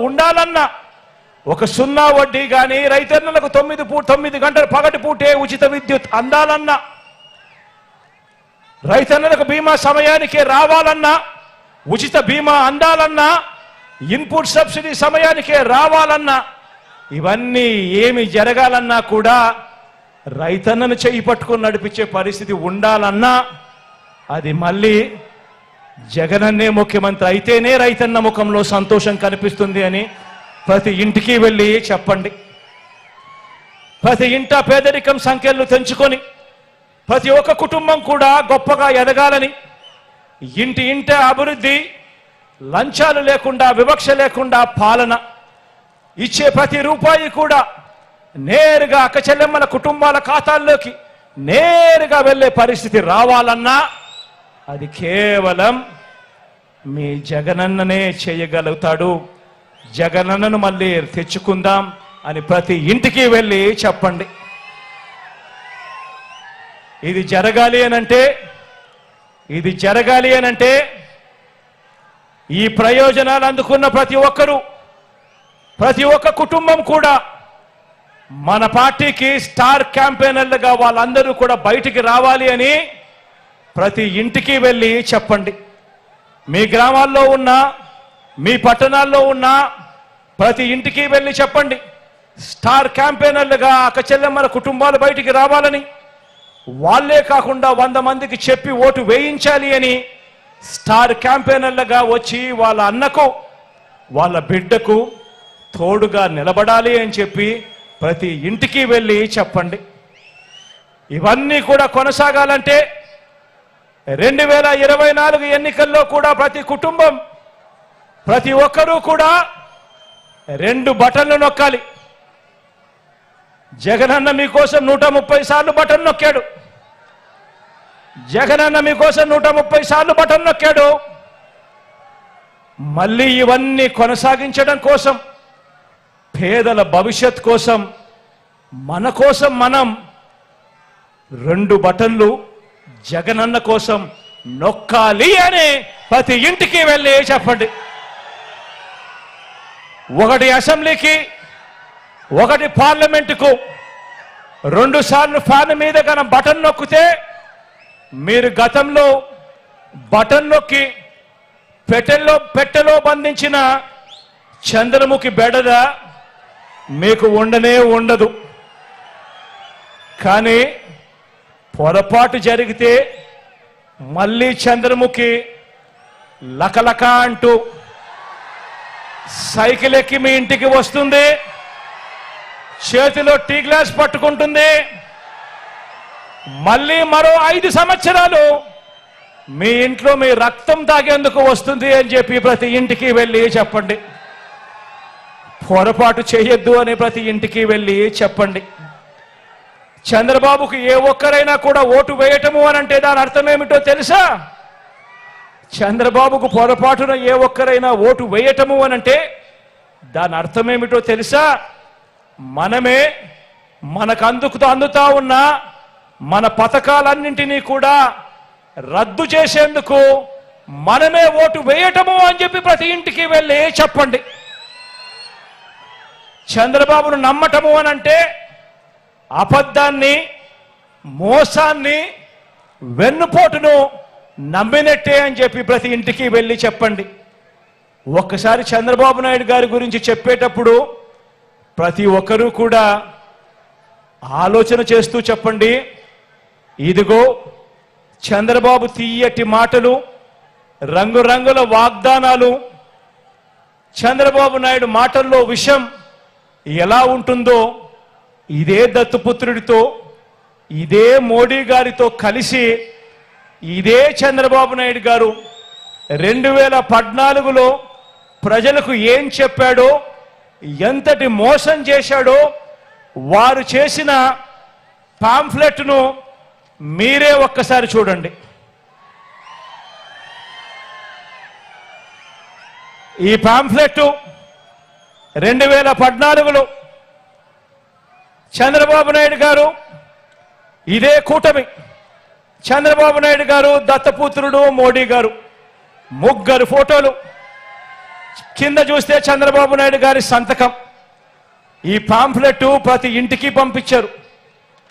ఉండాలన్నా ఒక సున్నా వడ్డీ కానీ రైతన్నలకు తొమ్మిది పూ తొమ్మిది గంటల పగటి పూటే ఉచిత విద్యుత్ అందాలన్నా రైతన్నలకు బీమా సమయానికే రావాలన్నా ఉచిత బీమా అందాలన్నా ఇన్పుట్ సబ్సిడీ సమయానికే రావాలన్నా ఇవన్నీ ఏమి జరగాలన్నా కూడా రైతన్నను చేయి పట్టుకుని నడిపించే పరిస్థితి ఉండాలన్నా అది మళ్ళీ జగనన్నే ముఖ్యమంత్రి అయితేనే రైతన్న ముఖంలో సంతోషం కనిపిస్తుంది అని ప్రతి ఇంటికి వెళ్ళి చెప్పండి. ప్రతి ఇంట పేదరికం సంఖ్యలు తెంచుకొని ప్రతి ఒక్క కుటుంబం కూడా గొప్పగా ఎదగాలని ఇంటి ఇంట అభివృద్ధి లంచాలు లేకుండా వివక్ష లేకుండా పాలన ఇచ్చే ప్రతి రూపాయి కూడా నేరుగా అక్క చెల్లెమ్మల కుటుంబాల ఖాతాల్లోకి నేరుగా వెళ్ళే పరిస్థితి రావాలన్నా అది కేవలం మీ జగనన్ననే చేయగలుగుతాడు. జగనన్నను మళ్ళీ తెచ్చుకుందాం అని ప్రతి ఇంటికి వెళ్ళి చెప్పండి. ఇది జరగాలి అనంటే ఇది జరగాలి అనంటే ఈ ప్రయోజనాలు అందుకున్న ప్రతి ఒక్కరూ ప్రతి ఒక్క కుటుంబం కూడా మన పార్టీకి స్టార్ క్యాంపెయినర్లుగా వాళ్ళందరూ కూడా బయటికి రావాలి అని ప్రతి ఇంటికి వెళ్ళి చెప్పండి. మీ గ్రామాల్లో ఉన్న మీ పట్టణాల్లో ఉన్న ప్రతి ఇంటికి వెళ్ళి చెప్పండి. స్టార్ క్యాంపెయినర్లుగా అక్కచెల్లెమ్మల కుటుంబాలు బయటికి రావాలని వాళ్ళే కాకుండా వంద మందికి చెప్పి ఓటు వేయించాలి అని స్టార్ క్యాంపెయినర్లుగా వచ్చి వాళ్ళ అన్నకు వాళ్ళ బిడ్డకు తోడుగా నిలబడాలి అని చెప్పి ప్రతి ఇంటికి వెళ్ళి చెప్పండి. ఇవన్నీ కూడా కొనసాగాలంటే రెండు వేల ఇరవై నాలుగు ఎన్నికల్లో కూడా ప్రతి కుటుంబం ప్రతి ఒక్కరూ కూడా రెండు బటన్లు నొక్కాలి. జగనన్న మీకోసం నూట ముప్పై సార్లు బటన్ నొక్కాడు. జగనన్న మీకోసం నూట ముప్పై సార్లు బటన్ నొక్కాడు. మళ్ళీ ఇవన్నీ కొనసాగించడం కోసం పేదల భవిష్యత్ కోసం మన కోసం మనం రెండు బటన్లు జగనన్న కోసం నొక్కాలి అని ప్రతి ఇంటికి వెళ్ళి చెప్పండి ఒకటి అసెంబ్లీకి ఒకటి పార్లమెంటుకు రెండు సార్లు ఫ్యాన్ మీద కన బటన్ నొక్కితే మీరు గతంలో బటన్ నొక్కి పెట్టెల్లో పెట్టెలో బంధించిన చంద్రముఖి బెడద మీకు ఉండనే ఉండదు. కానీ పొరపాటు జరిగితే మళ్ళీ చంద్రముఖి లకలక అంటూ సైకిల్ ఎక్కి మీ ఇంటికి వస్తుంది. చేతిలో టీ గ్లాస్ పట్టుకుంటుంది. మళ్ళీ మరో ఐదు సంవత్సరాలు మీ ఇంట్లో మీ రక్తం తాగేందుకు వస్తుంది అని చెప్పి ప్రతి ఇంటికి వెళ్ళి చెప్పండి. పొరపాటు చేయొద్దు అని ప్రతి ఇంటికి వెళ్ళి చెప్పండి. చంద్రబాబుకు ఏ ఒక్కరైనా కూడా ఓటు వేయటము అని అంటే దాని అర్థం ఏమిటో తెలుసా? చంద్రబాబుకు పొరపాటున ఏ ఒక్కరైనా ఓటు వేయటము అని అంటే దాని అర్థం ఏమిటో తెలుసా? మనమే మనకు అందుకుతూ అందుతా ఉన్న మన పథకాలన్నింటినీ కూడా రద్దు చేసేందుకు మనమే ఓటు వేయటము అని చెప్పి ప్రతి ఇంటికి వెళ్ళి చెప్పండి. చంద్రబాబును నమ్మటము అని అంటే అబద్ధాన్ని మోసాన్ని వెన్నుపోటును నమ్మినట్టే అని చెప్పి ప్రతి ఇంటికి వెళ్ళి చెప్పండి. ఒక్కసారి చంద్రబాబు నాయుడు గారి గురించి చెప్పేటప్పుడు ప్రతి ఒక్కరూ కూడా ఆలోచన చేస్తూ చెప్పండి. ఇదిగో చంద్రబాబు తీయటి మాటలు రంగురంగుల వాగ్దానాలు చంద్రబాబు నాయుడు మాటల్లో విషం ఎలా ఉంటుందో ఇదే దత్తుపుత్రుడితో ఇదే మోడీ గారితో కలిసి ఇదే చంద్రబాబు నాయుడు గారు రెండు వేల పద్నాలుగులో ప్రజలకు ఏం చెప్పాడో ఎంతటి మోసం చేశాడో వారు చేసిన పాంఫ్లెట్ను మీరే ఒక్కసారి చూడండి. ఈ పాంఫ్లెట్ రెండు వేల పద్నాలుగులో చంద్రబాబు నాయుడు గారు ఇదే కూటమి. చంద్రబాబు నాయుడు గారు దత్తపుత్రుడు మోడీ గారు. ముగ్గురు ఫోటోలు. కింద చూస్తే చంద్రబాబు నాయుడు గారి సంతకం. ఈ పాంఫ్లెట్ ప్రతి ఇంటికి పంపించారు.